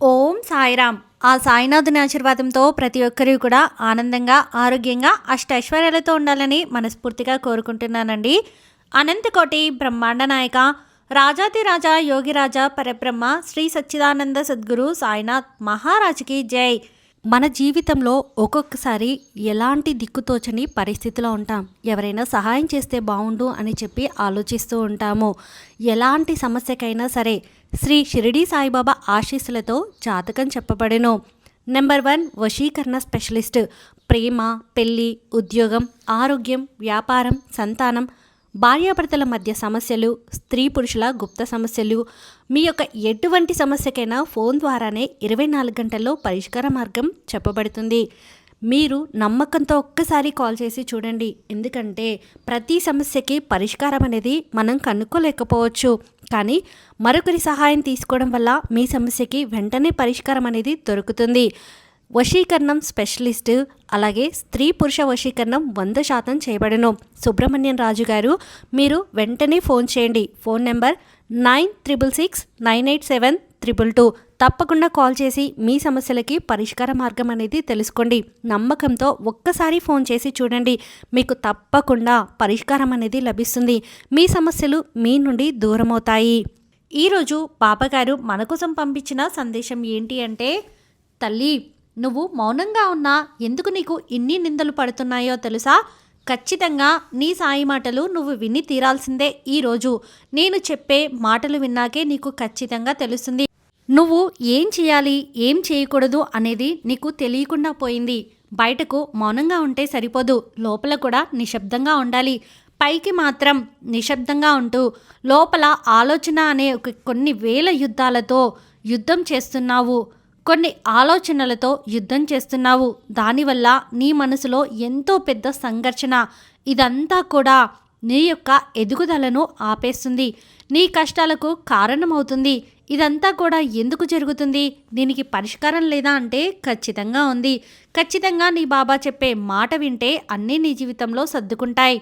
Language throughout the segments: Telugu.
ఓం సాయిరామ్. ఆ సాయినాథుని ఆశీర్వాదంతో ప్రతి ఒక్కరూ కూడా ఆనందంగా ఆరోగ్యంగా అష్టైశ్వర్యాలతో ఉండాలని మనస్ఫూర్తిగా కోరుకుంటున్నానండి. అనంతకోటి బ్రహ్మాండ నాయక రాజాతి రాజా యోగిరాజా పరబ్రహ్మ శ్రీ సచ్చిదానంద సద్గురు సాయినాథ్ మహారాజుకి జై. మన జీవితంలో ఒక్కొక్కసారి ఎలాంటి దిక్కుతోచని పరిస్థితిలో ఉంటాం? ఎవరైనా సహాయం చేస్తే బాగుండు అని చెప్పి ఆలోచిస్తూ ఉంటాము. ఎలాంటి సమస్యకైనా సరే శ్రీ షిరిడి సాయిబాబా ఆశీస్సులతో జాతకం చెప్పబడెను. నెంబర్ వన్ వశీకరణ స్పెషలిస్ట్. ప్రేమ పెళ్ళి ఉద్యోగం ఆరోగ్యం వ్యాపారం సంతానం భార్యాభర్తల మధ్య సమస్యలు స్త్రీ పురుషుల గుప్త సమస్యలు మీ యొక్క ఎటువంటి సమస్యకైనా ఫోన్ ద్వారానే ఇరవై నాలుగు గంటల్లో పరిష్కార మార్గం చెప్పబడుతుంది. మీరు నమ్మకంతో ఒక్కసారి కాల్ చేసి చూడండి. ఎందుకంటే ప్రతి సమస్యకి పరిష్కారం అనేది మనం కనుక్కోలేకపోవచ్చు. కానీ మరొకరి సహాయం తీసుకోవడం వల్ల మీ సమస్యకి వెంటనే పరిష్కారం అనేది దొరుకుతుంది. వశీకరణం స్పెషలిస్ట్ అలాగే స్త్రీ పురుష వశీకరణం వంద శాతం చేయబడను. సుబ్రహ్మణ్యం రాజు గారు మీరు వెంటనే ఫోన్ చేయండి. Phone number nine triple six nine eight seven triple two. తప్పకుండా కాల్ చేసి మీ సమస్యలకి పరిష్కార మార్గం అనేది తెలుసుకోండి. నమ్మకంతో ఒక్కసారి ఫోన్ చేసి చూడండి. మీకు తప్పకుండా పరిష్కారం అనేది లభిస్తుంది. మీ సమస్యలు మీ నుండి దూరమవుతాయి. ఈరోజు బాబాగారు మన కోసం పంపించిన సందేశం ఏంటి అంటే తల్లి నువ్వు మౌనంగా ఉన్నా ఎందుకు నీకు ఇన్ని నిందలు పడుతున్నాయో తెలుసా? ఖచ్చితంగా నీ సాయి మాటలు నువ్వు విని తీరాల్సిందే ఈరోజు నేను చెప్పే మాటలు విన్నాకే నీకు ఖచ్చితంగా తెలుస్తుంది. నువ్వు ఏం చేయాలి ఏం చేయకూడదు అనేది నీకు తెలియకుండా పోయింది. బయటకు మౌనంగా ఉంటే సరిపోదు. లోపల కూడా నిశ్శబ్దంగా ఉండాలి. పైకి మాత్రం నిశ్శబ్దంగా ఉంటూ లోపల ఆలోచన అనే ఒక కొన్ని వేల యుద్ధాలతో యుద్ధం చేస్తున్నావు. కొన్ని ఆలోచనలతో యుద్ధం చేస్తున్నావు. దానివల్ల నీ మనసులో ఎంతో పెద్ద సంఘర్షణ. ఇదంతా కూడా నీ యొక్క ఎదుగుదలను ఆపేస్తుంది. నీ కష్టాలకు కారణమవుతుంది. ఇదంతా కూడా ఎందుకు జరుగుతుంది? దీనికి పరిష్కారం లేదా అంటే ఖచ్చితంగా ఉంది. ఖచ్చితంగా నీ బాబా చెప్పే మాట వింటే అన్నీ నీ జీవితంలో సర్దుకుంటాయి.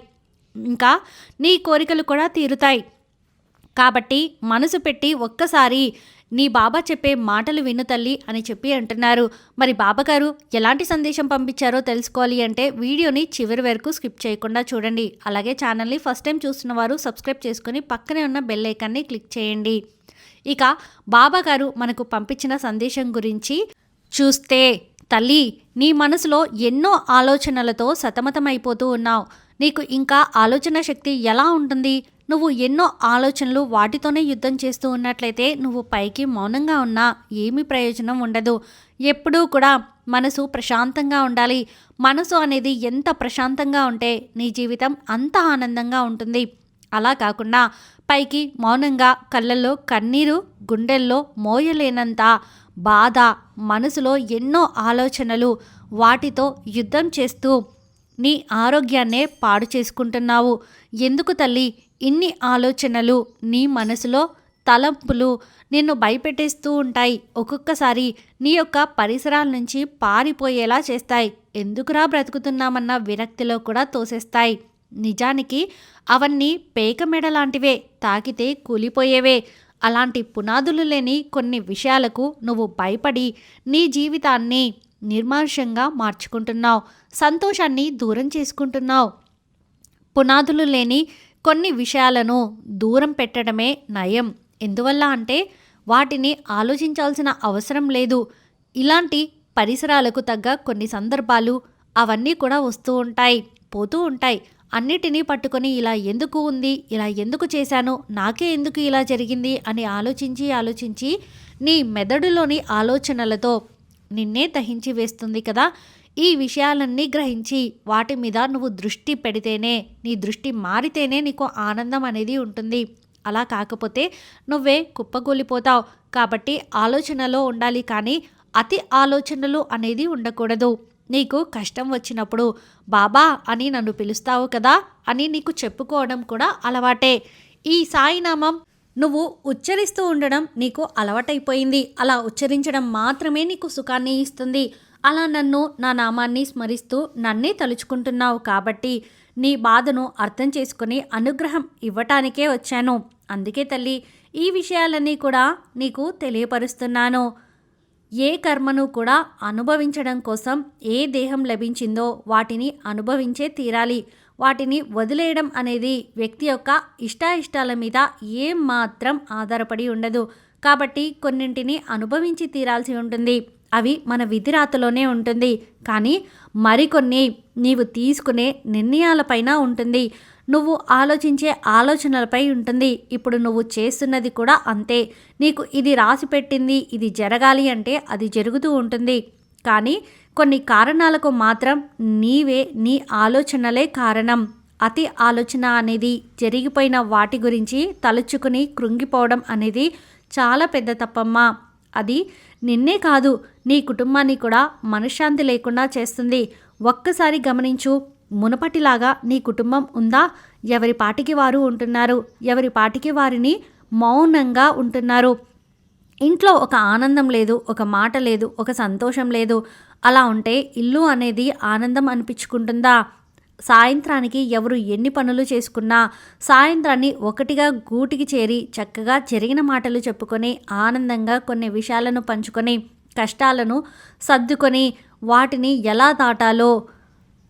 ఇంకా నీ కోరికలు కూడా తీరుతాయి. కాబట్టి మనసు పెట్టి ఒక్కసారి నీ బాబా చెప్పే మాటలు విను తల్లి అని చెప్పి అంటున్నారు. మరి బాబాగారు ఎలాంటి సందేశం పంపించారో తెలుసుకోవాలి అంటే వీడియోని చివరి వరకు స్కిప్ చేయకుండా చూడండి. అలాగే ఛానల్ని ఫస్ట్ టైం చూస్తున్న వారు సబ్స్క్రైబ్ చేసుకుని పక్కనే ఉన్న బెల్ ఐకాన్ని క్లిక్ చేయండి. ఇక బాబాగారు మనకు పంపించిన సందేశం గురించి చూస్తే తల్లి నీ మనసులో ఎన్నో ఆలోచనలతో సతమతమైపోతూ ఉన్నావు. నీకు ఇంకా ఆలోచన శక్తి ఎలా ఉంటుంది? నువ్వు ఎన్నో ఆలోచనలు వాటితోనే యుద్ధం చేస్తూ ఉన్నట్లయితే నువ్వు పైకి మౌనంగా ఉన్నా ఏమీ ప్రయోజనం ఉండదు. ఎప్పుడూ కూడా మనసు ప్రశాంతంగా ఉండాలి. మనసు అనేది ఎంత ప్రశాంతంగా ఉంటే నీ జీవితం అంత ఆనందంగా ఉంటుంది. అలా కాకుండా పైకి మౌనంగా కళ్ళల్లో కన్నీరు గుండెల్లో మోయలేనంత బాధ మనసులో ఎన్నో ఆలోచనలు వాటితో యుద్ధం చేస్తూ నీ ఆరోగ్యాన్నే పాడు చేసుకుంటున్నావు. ఎందుకు తల్లి? ఇన్ని ఆలోచనలు నీ మనసులో తలంపులు నిన్ను భయపెట్టేస్తూ ఉంటాయి. ఒక్కొక్కసారి నీ యొక్క పరిసరాల నుంచి పారిపోయేలా చేస్తాయి. ఎందుకురా బ్రతుకుతున్నామన్న విరక్తిలో కూడా తోసేస్తాయి. నిజానికి అవన్నీ పేక మెడ లాంటివే తాకితే కూలిపోయేవే. అలాంటి పునాదులు లేని కొన్ని విషయాలకు నువ్వు భయపడి నీ జీవితాన్ని నిర్మానుషంగా మార్చుకుంటున్నావు. సంతోషాన్ని దూరం చేసుకుంటున్నావు. పునాదులు లేని కొన్ని విషయాలను దూరం పెట్టడమే నయం. ఎందువల్ల అంటే వాటిని ఆలోచించాల్సిన అవసరం లేదు. ఇలాంటి పరిసరాలకు తగ్గ కొన్ని సందర్భాలు అవన్నీ కూడా వస్తూ ఉంటాయి పోతూ ఉంటాయి. అన్నిటినీ పట్టుకొని ఇలా ఎందుకు ఉంది ఇలా ఎందుకు చేశాను నాకే ఎందుకు ఇలా జరిగింది అని ఆలోచించి ఆలోచించి నీ మెదడులోని ఆలోచనలతో నిన్నే దహించి వేస్తుంది కదా. ఈ విషయాలన్నీ గ్రహించి వాటి మీద నువ్వు దృష్టి పెడితేనే నీ దృష్టి మారితేనే నీకు ఆనందం అనేది ఉంటుంది. అలా కాకపోతే నువ్వే కుప్పకూలిపోతావు కాబట్టి ఆలోచనలో ఉండాలి కానీ అతి ఆలోచనలు అనేది ఉండకూడదు. నీకు కష్టం వచ్చినప్పుడు బాబా అని నన్ను పిలుస్తావు కదా అని నీకు చెప్పుకోవడం కూడా అలవాటే. ఈ సాయినామం నువ్వు ఉచ్చరిస్తూ ఉండడం నీకు అలవాటైపోయింది. అలా ఉచ్చరించడం మాత్రమే నీకు సుఖాన్ని ఇస్తుంది. అలా నన్ను నా నామాన్ని స్మరిస్తూ నన్నే తలుచుకుంటున్నావు కాబట్టి నీ బాధను అర్థం చేసుకుని అనుగ్రహం ఇవ్వటానికే వచ్చాను. అందుకే తల్లి ఈ విషయాలన్నీ కూడా నీకు తెలియపరుస్తున్నాను. ఏ కర్మను కూడా అనుభవించడం కోసం ఏ దేహం లభించిందో వాటిని అనుభవించే తీరాలి. వాటిని వదిలేయడం అనేది వ్యక్తి యొక్క ఇష్టాయిష్టాల మీద ఏం మాత్రం ఆధారపడి ఉండదు. కాబట్టి కొన్నింటిని అనుభవించి తీరాల్సి ఉంటుంది. అవి మన విధిరాతలోనే ఉంటుంది. కానీ మరికొన్ని నీవు తీసుకునే నిర్ణయాలపైన ఉంటుంది. నువ్వు ఆలోచించే ఆలోచనలపై ఉంటుంది. ఇప్పుడు నువ్వు చేస్తున్నది కూడా అంతే. నీకు ఇది రాసి పెట్టింది ఇది జరగాలి అంటే అది జరుగుతూ ఉంటుంది. కానీ కొన్ని కారణాలకు మాత్రం నీవే నీ ఆలోచనలే కారణం. అతి ఆలోచన అనేది జరిగిపోయిన వాటి గురించి తలుచుకుని కృంగిపోవడం అనేది చాలా పెద్ద తప్పమ్మా. అది నిన్నే కాదు నీ కుటుంబాన్ని కూడా మనశ్శాంతి లేకుండా చేస్తుంది. ఒక్కసారి గమనించు మునపటిలాగా నీ కుటుంబం ఉందా? ఎవరి పాటికి వారు ఉంటున్నారు? ఎవరి పాటికి వారిని మౌనంగా ఉంటున్నారు? ఇంట్లో ఒక ఆనందం లేదు ఒక మాట లేదు ఒక సంతోషం లేదు. అలా ఉంటే ఇల్లు అనేది ఆనందం అనిపించుకుంటుందా? సాయంత్రానికి ఎవరు ఎన్ని పనులు చేసుకున్నా సాయంత్రాన్ని ఒకటిగా గూటికి చేరి చక్కగా జరిగిన మాటలు చెప్పుకొని ఆనందంగా కొన్ని విషయాలను పంచుకొని కష్టాలను సర్దుకొని వాటిని ఎలా దాటాలో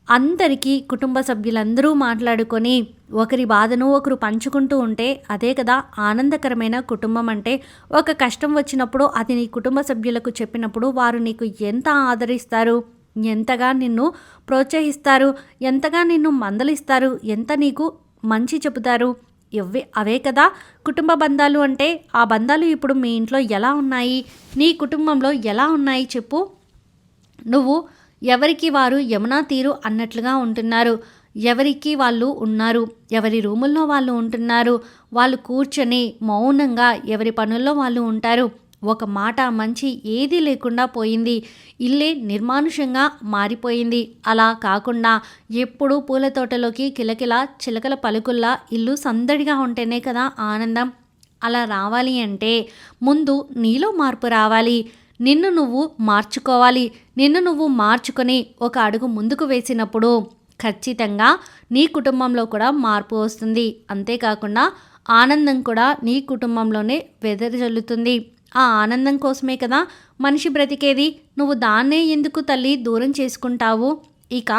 అందరికీ కుటుంబ సభ్యులందరూ మాట్లాడుకొని ఒకరి బాధను ఒకరు పంచుకుంటూ ఉంటే అదే కదా ఆనందకరమైన కుటుంబం అంటే. ఒక కష్టం వచ్చినప్పుడు అది నీ కుటుంబ సభ్యులకు చెప్పినప్పుడు వారు నీకు ఎంత ఆదరిస్తారు? ఎంతగా నిన్ను ప్రోత్సహిస్తారు? ఎంతగా నిన్ను మందలిస్తారు? ఎంత నీకు మంచి చెబుతారు? ఇవే అవే కదా కుటుంబ బంధాలు అంటే. ఆ బంధాలు ఇప్పుడు మీ ఇంట్లో ఎలా ఉన్నాయి? నీ కుటుంబంలో ఎలా ఉన్నాయి? చెప్పు. నువ్వు ఎవరికి వారు యమునా తీరు అన్నట్లుగా ఉంటున్నారు. ఎవరికి వాళ్ళు ఉన్నారు? ఎవరి రూముల్లో వాళ్ళు ఉంటున్నారు? వాళ్ళు కూర్చొని మౌనంగా ఎవరి పనుల్లో వాళ్ళు ఉంటారు? ఒక మాట మంచి ఏదీ లేకుండా పోయింది. ఇల్లే నిర్మానుషంగా మారిపోయింది. అలా కాకుండా ఎప్పుడు పూల తోటలోకి కిలకిల చిలకల పలుకుల్లా ఇల్లు సందడిగా ఉంటేనే కదా ఆనందం. అలా రావాలి అంటే ముందు నీలో మార్పు రావాలి. నిన్ను నువ్వు మార్చుకోవాలి. నిన్ను నువ్వు మార్చుకొని ఒక అడుగు ముందుకు వేసినప్పుడు ఖచ్చితంగా నీ కుటుంబంలో కూడా మార్పు వస్తుంది. అంతేకాకుండా ఆనందం కూడా నీ కుటుంబంలోనే వెదజల్లుతుంది. ఆ ఆనందం కోసమే కదా మనిషి బ్రతికేది. నువ్వు దాన్నే ఎందుకు తల్లి దూరం చేసుకుంటావు? ఇక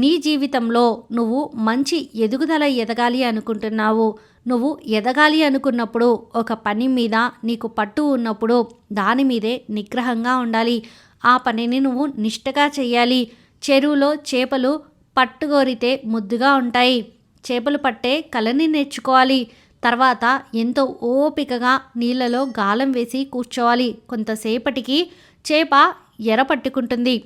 నీ జీవితంలో నువ్వు మంచి ఎదుగుదల ఎదగాలి అనుకుంటున్నావు. నువ్వు ఎదగాలి అనుకున్నప్పుడు ఒక పని మీద నీకు పట్టు ఉన్నప్పుడు దాని మీదే నిగ్రహంగా ఉండాలి. ఆ పనిని నువ్వు నిష్టగా చేయాలి చెరువులో చేపలు పట్టుగోరితే ముద్దుగా ఉంటాయి. చేపలు పట్టే కళని నేర్చుకోవాలి. తర్వాత ఎంతో ఓపికగా నీళ్ళలో గాలం వేసి కూర్చోవాలి. కొంతసేపటికి చేప ఎర పట్టుకుంటుంది.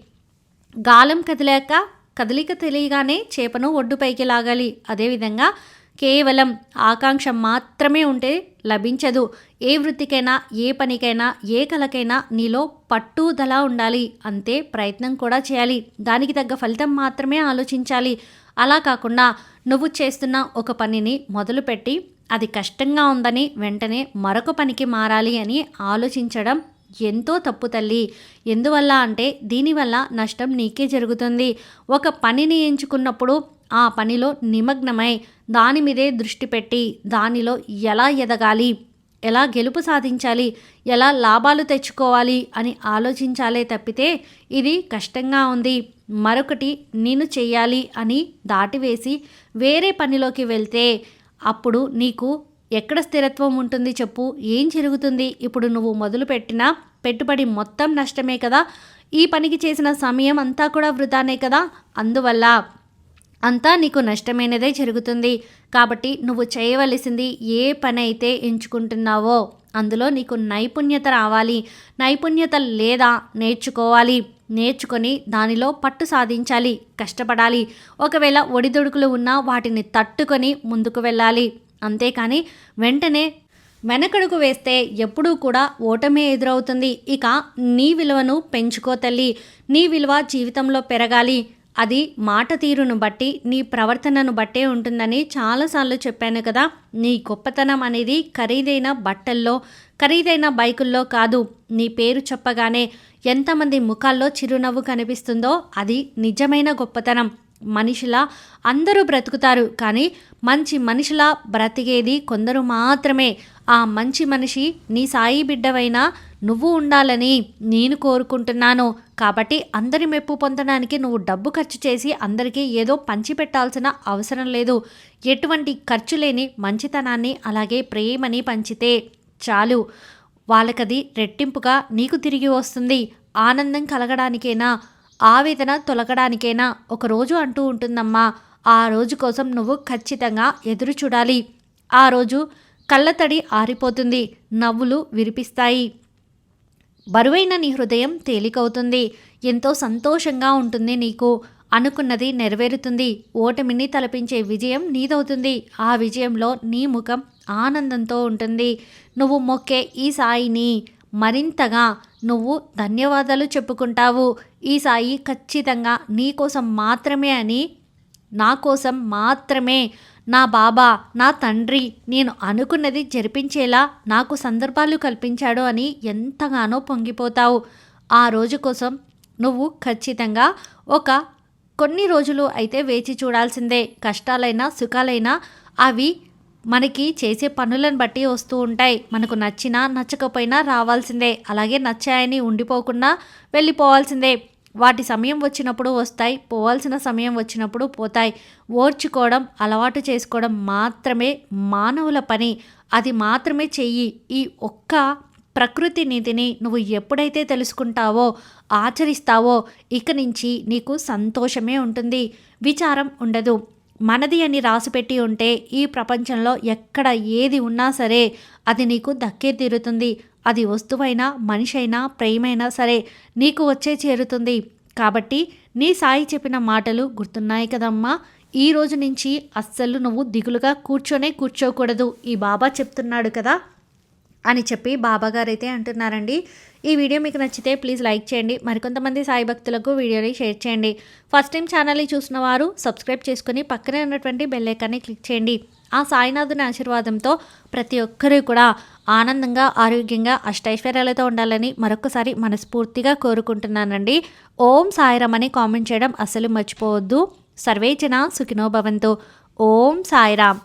గాలం కదిలాక కదలిక తెలియగానే చేపను ఒడ్డుపైకి లాగాలి. అదేవిధంగా కేవలం ఆకాంక్ష మాత్రమే ఉంటే లభించదు. ఏ వృత్తికైనా ఏ పనికైనా ఏ కలకైనా నీలో పట్టుదల ఉండాలి. అంతే ప్రయత్నం కూడా చేయాలి. దానికి తగ్గ ఫలితం మాత్రమే ఆలోచించాలి. అలా కాకుండా నువ్వు చేస్తున్న ఒక పనిని మొదలుపెట్టి అది కష్టంగా ఉందని వెంటనే మరొక పనికి మారాలి అని ఆలోచించడం ఎంతో తప్పు తల్లి. ఎందువల్ల అంటే దీనివల్ల నష్టం నీకే జరుగుతుంది. ఒక పనిని ఎంచుకున్నప్పుడు ఆ పనిలో నిమగ్నమై దాని మీదే దృష్టి పెట్టి దానిలో ఎలా ఎదగాలి? ఎలా గెలుపు సాధించాలి? ఎలా లాభాలు తెచ్చుకోవాలి? అని ఆలోచించాలే తప్పితే ఇది కష్టంగా ఉంది. మరొకటి నేను చెయ్యాలి అని దాటివేసి వేరే పనిలోకి వెళ్తే అప్పుడు నీకు ఎక్కడ స్థిరత్వం ఉంటుంది చెప్పు? ఏం జరుగుతుంది? ఇప్పుడు నువ్వు మొదలుపెట్టిన పెట్టుబడి మొత్తం నష్టమే కదా? ఈ పనికి చేసిన సమయం అంతా కూడా వృధానే కదా? అందువల్ల అంతా నీకు నష్టమైనదే జరుగుతుంది. కాబట్టి నువ్వు చేయవలసింది ఏ పని అయితే ఎంచుకుంటున్నావో అందులో నీకు నైపుణ్యత రావాలి. నైపుణ్యత లేదా నేర్చుకోవాలి. నేర్చుకొని దానిలో పట్టు సాధించాలి. కష్టపడాలి. ఒకవేళ ఒడిదుడుకులు ఉన్నా వాటిని తట్టుకొని ముందుకు వెళ్ళాలి. అంతేకాని వెంటనే వెనకడుగు వేస్తే ఎప్పుడూ కూడా ఓటమే ఎదురవుతుంది. ఇక నీ విలువను పెంచుకో తల్లి. నీ విలువ జీవితంలో పెరగాలి. అది మాట తీరును బట్టి నీ ప్రవర్తనను బట్టే ఉంటుందని చాలాసార్లు చెప్పాను కదా. నీ గొప్పతనం అనేది ఖరీదైన బట్టల్లో ఖరీదైన బైకుల్లో కాదు. నీ పేరు చెప్పగానే ఎంతమంది ముఖాల్లో చిరునవ్వు కనిపిస్తుందో అది నిజమైన గొప్పతనం. మనిషిలా అందరూ బ్రతుకుతారు కానీ మంచి మనిషిలా బ్రతికేది కొందరు మాత్రమే. ఆ మంచి మనిషి నీ సాయి బిడ్డవైనా నువ్వు ఉండాలని నేను కోరుకుంటున్నాను. కాబట్టి అందరి మెప్పు పొందడానికి నువ్వు డబ్బు ఖర్చు చేసి అందరికీ ఏదో పంచిపెట్టాల్సిన అవసరం లేదు. ఎటువంటి ఖర్చు లేని మంచితనాన్ని అలాగే ప్రేమని పంచితే చాలు. వాళ్ళకది రెట్టింపుగా నీకు తిరిగి వస్తుంది. ఆనందం కలగడానికైనా? ఆవేదన తొలగడానికైనా? ఒక రోజు అంటూ ఉంటుందమ్మా. ఆ రోజు కోసం నువ్వు ఖచ్చితంగా ఎదురు చూడాలి ఆ రోజు కళ్ళతడి ఆరిపోతుంది. నవ్వులు విరిపిస్తాయి. బరువైన నీ హృదయం తేలికవుతుంది. ఎంతో సంతోషంగా ఉంటుంది నీకు. అనుకున్నది నెరవేరుతుంది. ఓటమిని తలపించే విజయం నీదవుతుంది. ఆ విజయంలో నీ ముఖం ఆనందంతో ఉంటుంది. నువ్వు మొక్కే ఈ సాయిని మరింతగా నువ్వు ధన్యవాదాలు చెప్పుకుంటావు. ఈ సాయి ఖచ్చితంగా నీ కోసం మాత్రమే అని నా కోసం మాత్రమే నా బాబా నా తండ్రి నేను అనుకున్నది జరిపించేలా నాకు సందర్భాలు కల్పించాడు అని ఎంతగానో పొంగిపోతావు. ఆ రోజు కోసం నువ్వు ఖచ్చితంగా ఒక కొన్ని రోజులు అయితే వేచి చూడాల్సిందే. కష్టాలైనా సుఖాలైనా అవి మనకి చేసే పనులను బట్టి వస్తూ ఉంటాయి. మనకు నచ్చినా నచ్చకపోయినా రావాల్సిందే. అలాగే నచ్చాయని ఉండిపోకుండా వెళ్ళిపోవాల్సిందే. వాటి సమయం వచ్చినప్పుడు వస్తాయి పోవాల్సిన సమయం వచ్చినప్పుడు పోతాయి. ఓర్చుకోవడం అలవాటు చేసుకోవడం మాత్రమే మానవుల పని. అది మాత్రమే చెయ్యి. ఈ ఒక్క ప్రకృతి నీతిని నువ్వు ఎప్పుడైతే తెలుసుకుంటావో ఆచరిస్తావో ఇక నుంచి నీకు సంతోషమే ఉంటుంది. విచారం ఉండదు. మనది అని రాసిపెట్టి ఉంటే ఈ ప్రపంచంలో ఎక్కడ ఏది ఉన్నా సరే అది నీకు దక్కే తీరుతుంది. అది వస్తువైనా మనిషి అయినా ప్రేమైనా సరే నీకు వచ్చే చేరుతుంది. కాబట్టి నీ సాయి చెప్పిన మాటలు గుర్తున్నాయి కదమ్మా. ఈ రోజు నుంచి అస్సలు నువ్వు దిగులుగా కూర్చొనే కూర్చోకూడదు. ఈ బాబా చెప్తున్నాడు కదా అని చెప్పి బాబాగారైతే అంటున్నారండి. ఈ వీడియో మీకు నచ్చితే ప్లీజ్ లైక్ చేయండి. మరికొంతమంది సాయి భక్తులకు వీడియోని షేర్ చేయండి. ఫస్ట్ టైం ఛానల్ని చూసిన వారు సబ్స్క్రైబ్ చేసుకుని పక్కనే ఉన్నటువంటి బెల్లైకాన్ని క్లిక్ చేయండి. ఆ సాయినాథుని ఆశీర్వాదంతో ప్రతి ఒక్కరూ కూడా ఆనందంగా ఆరోగ్యంగా అష్టైశ్వర్యాలతో ఉండాలని మరొకసారి మనస్ఫూర్తిగా కోరుకుంటున్నానండి. ఓం సాయిరామని అని కామెంట్ చేయడం అసలు మర్చిపోవద్దు. సర్వేచన సుఖినో భవంతు. ఓం సాయిరామ్.